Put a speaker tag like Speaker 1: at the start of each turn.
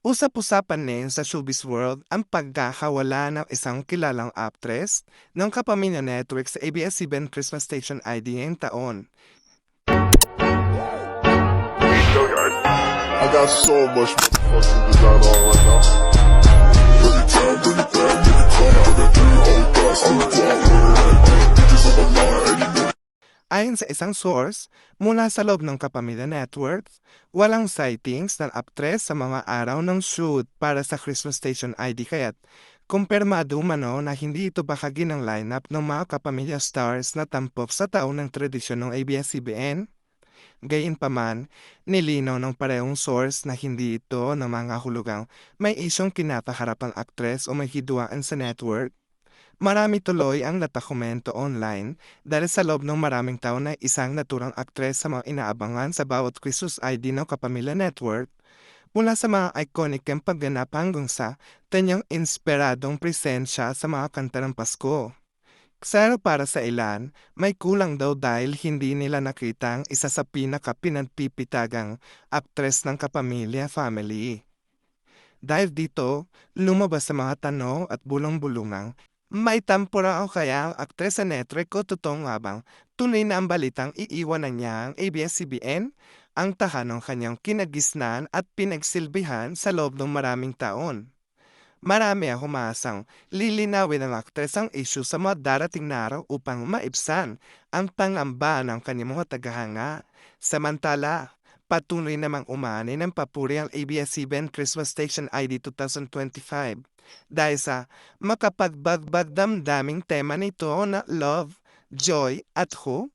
Speaker 1: Usap-usapan din sa showbiz world ang pagkakawala ng isang kilalang actress ng Kapamilya Network sa ABS-CBN Christmas Station ID ngayong taon.
Speaker 2: I got so much fucking design on right now. Down, bring
Speaker 1: Ayon sa isang source, mula sa loob ng Kapamilya Network, walang sightings ng actress sa mga araw ng shoot para sa Christmas Station ID kaya't kumpirmado umano na hindi ito bahagi ng lineup ng mga kapamilya stars na tampok sa taon ng tradisyon ng ABS-CBN. Gayunpaman, nilinaw ng parehong source na hindi ito ng mga hulugang may isyong kinakaharap ang actress o may hidwaan sa network. Marami tuloy ang natakomento online dahil sa loob ng maraming taon na isang naturang aktres sa mga inaabangan sa bawat Christmas ID ng Kapamilya Network. Mula sa mga iconic ang pagganap hanggang sa tanyang inspiradong presensya sa mga kanta ng Pasko. Pero para sa ilan, may kulang daw dahil hindi nila nakita ang isa sa pinaka-pinagpipitagang aktres ng Kapamilya family. Dahil dito, lumabas sa mga tanong at bulong-bulungang may tampura o kaya ang aktres sa network ko totoo nga bang tunay na ang balitang iiwanan niya ang ABS-CBN? Ang tahanong kanyang kinagisnan at pinagsilbihan sa loob ng maraming taon. Marami ang humasang lilinawin ng aktres ang issue sa mga darating na araw upang maibsan ang pangamba ng kanyang mga tagahanga. Samantala, patuloy namang umani ng papuri ang ABS-CBN Christmas Station ID 2025 dahil sa makapagbagbag damdaming tema nito na love, joy at hope.